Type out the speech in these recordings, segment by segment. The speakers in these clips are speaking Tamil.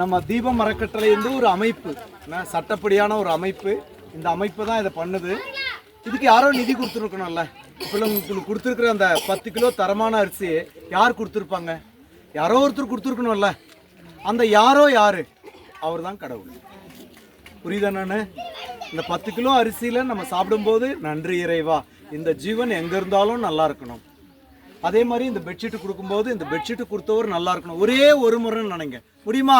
நம்ம தீபம் அறக்கட்டளை வந்து ஒரு அமைப்பு. என்ன, சட்டப்படியான ஒரு அமைப்பு. இந்த அமைப்பு தான் இதை பண்ணுது. இதுக்கு யாரோ நிதி கொடுத்துருக்கணும்ல. இப்போ உங்களுக்கு கொடுத்துருக்குற அந்த பத்து கிலோ தரமான அரிசியை யார் கொடுத்துருப்பாங்க? யாரோ ஒருத்தர் கொடுத்துருக்கணும்ல. அந்த யாரோ யாரு? அவர் தான் கடவுள். புரியுதா இந்த பத்து கிலோ அரிசியில் நம்ம சாப்பிடும்போது நன்றி இறைவா இந்த ஜீவன் எங்கே இருந்தாலும் நல்லா இருக்கணும். அதே மாதிரி இந்த பெட்ஷீட்டு கொடுக்கும்போது இந்த பெட்ஷீட்டு கொடுத்தவர் நல்லா இருக்கணும். ஒரே ஒரு முறைன்னு நினைங்க. முடியுமா?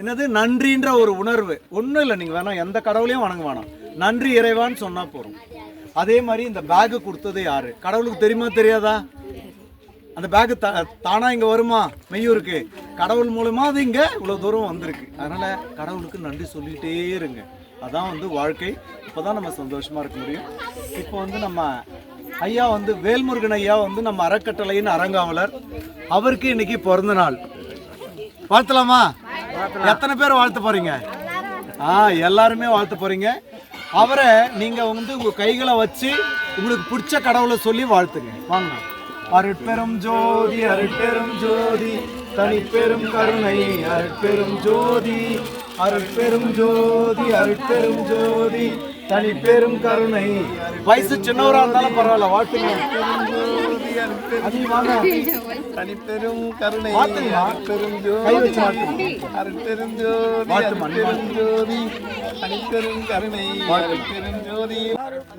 என்னது? நன்றின்ற ஒரு உணர்வு. ஒன்றும் இல்லை நீங்கள் வேணாம் எந்த கடவுளையும் வணங்க வேணாம் நன்றி இறைவான்னு சொன்னால் போதும். அதே மாதிரி இந்த பேக்கு கொடுத்தது யாரு? கடவுளுக்கு தெரியுமா தெரியாதா? அந்த பேக்கு த தானா இங்கே வருமா? மெய்யூருக்கு. கடவுள் மூலமா அது இங்கே இவ்வளோ தூரம் வந்திருக்கு. அதனால் கடவுளுக்கு நன்றி சொல்லிகிட்டே இருங்க. அதான் வந்து வாழ்க்கை. இப்போ தான் நம்ம சந்தோஷமாக இருக்க முடியும். இப்போ வந்து நம்ம ஐயா வந்து வேல்முருகன் ஐயா வந்து நம்ம அறக்கட்டளையின் அறங்காவலர். அவருக்கு இன்னைக்கு பிறந்த நாள் பார்த்தலாமா எத்தனை பேர் வாழ்த்து போறீங்க? ஆ எல்லாருமே வாழ்த்து போறீங்க. அவரை நீங்க வந்து உங்க கைகளை வச்சு உங்களுக்கு பிடிச்ச கடவுளை சொல்லி வாழ்த்துங்க. வாங்க. அருட்பெரும் ஜோதி அருட்பெரும் ஜோதி தனிப்பெரும் கருணை அருட்பெரும் ஜோதி அருட்பெரும் ஜோதி அருட்பெரும் ஜோதி. தனிப்பெரும் கருணை. வயசு சின்னவரா இருந்தாலும் பரவாயில்ல வாழ்த்துங்க. வாங்க தனிப்பெரும் கருணை. பெரும் ஜோதி அருட்பெரும் ஜோதி தனிப்பெரும் கருணை அருட்பெரும் ஜோதி.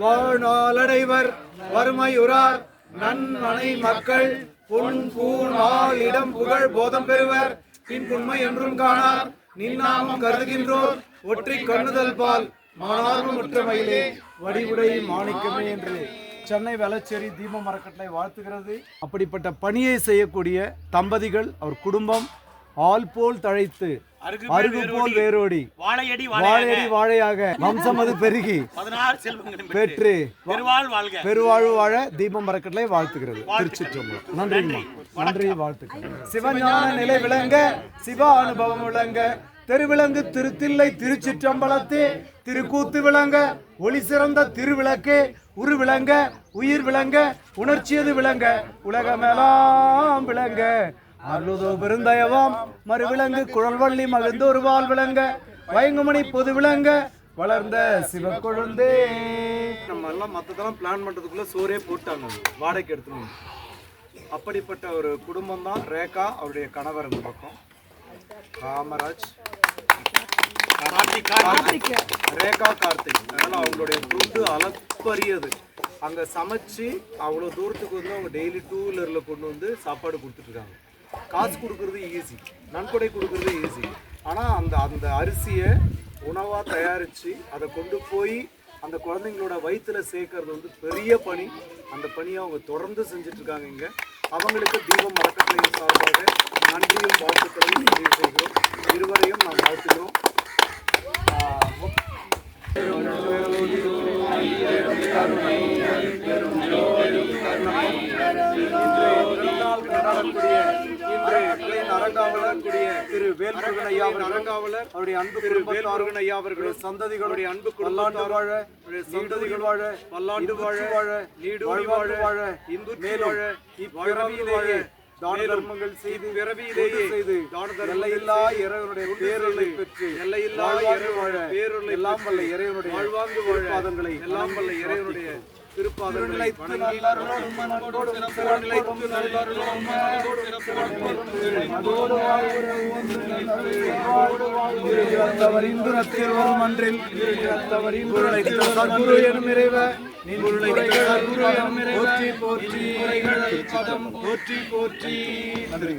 வாழ்நாளடைவர் வறுமையுறார் நன்மனை மக்கள் பொன் பூண் ஆள் இடம் புகழ் போதம் பெறுவர். பின் உண்மை என்றும் காணார் நின்னாமம் கருதுகின்றோர் ஒற்றை கண்ணுதல் பால். மாணார்வம் முற்றமையிலே வடிவுடை மாணிக்கமே என்று சென்னை வேளச்சேரி தீப மரக்கட்டளை வாழ்த்துகிறது. அப்படிப்பட்ட பணியை செய்யக்கூடிய தம்பதிகள் அவர் குடும்பம் ஆள் போல் தழைத்து அருகு போல் வேரோடி வாழையடி வாழையடி வாழையாக வம்சம் அது பெருகி பெற்று பெருவாழ்வு வாழ தீபம் மரக்கட்டளை வாழ்த்துகிறது. திருச்சிற்றம்பலம். நன்றிம்மா நன்றி. வாழ்த்துக்கள். சிவஞான நிலை விளங்க சிவ அனுபவம் விளங்க தெருவிலங்கு திருத்தில்லை திருச்சிற்றம்பலத்தே திருக்கூத்து விளங்க ஒளி சிறந்த திருவிளக்கே உரு விளங்க உயிர் விளங்க உணர்ச்சியது விளங்க உலகமெல்லாம் விளங்க. அருளுதோ பெருந்தயவாம் மறுவிலங்கு குழல்வள்ளி மகிழ்ந்தோர் வாழ் விளங்க வயங்குமணி பொது விளங்க வளர்ந்த சிவக்கொழுந்தே. நம்ம எல்லாம் மற்றதெல்லாம் பிளான் பண்ணுறதுக்குள்ளே சோரே போட்டாங்க. வாடகைக்கு எடுத்துக்கணும் அப்படிப்பட்ட ஒரு குடும்பம் தான் ரேகா அவருடைய கணவர் இந்த பக்கம். காமராஜ். கார்த்திக். ரேகா கார்த்திக். அதனால அவங்களுடைய ஃபுட்டு அளப்பரியது. அங்க சமைச்சு அவ்வளோ தூரத்துக்கு வந்து அவங்க டெய்லி டூ வீலர்ல கொண்டு வந்து சாப்பாடு கொடுத்துட்டு இருக்காங்க காசு கொடுக்கறது ஈஸி நன்கொடை கொடுக்கறது ஈஸி ஆனா அந்த அந்த அரிசியை உணவா தயாரிச்சு அதை கொண்டு போய் அந்த குழந்தைங்களோட வயித்துல சேர்க்கறது வந்து பெரிய பணி. அந்த பணியை அவங்க தொடர்ந்து செஞ்சுட்டு இருக்காங்க இங்க. அவங்களுக்கு தீபம் அறக்கட்டளையின் சார்பாக நன்றியும் வாழ்த்துக்களையும் பதிவு செய்கிறோம் கொண்டாடக்கூடிய இன்று கிளையின் அரங்காவலர் கூடிய திரு வேல்முருகன் ஐயா அவர்கள் அரங்காவலர் அவருடைய அன்பு திரு வேல்முருகன் ஐயா அவர்களுடைய சந்ததிகளுடைய அன்பு பல்லாண்டு வாழ சந்ததிகள் வாழ பல்லாண்டு வாழ வாழ நீடு வாழ வாழ இன்பு மேல் வாழ இப்பிறவியிலேயே தான தர்மங்கள் செய்து பிறவியிலேயே செய்து எல்லையில்லா இறைவனுடைய பேரலை பெற்று எல்லையில்லா இறைவாழ பேரலை எல்லாம் வல்ல இறைவனுடைய வாழ்வாங்கு வாழ்பாதங்களை எல்லாம் வல்ல இறைவனுடைய திருப்பாதங்களை வணங்கி போற்றி போற்றி போற்றி போற்றி நன்றி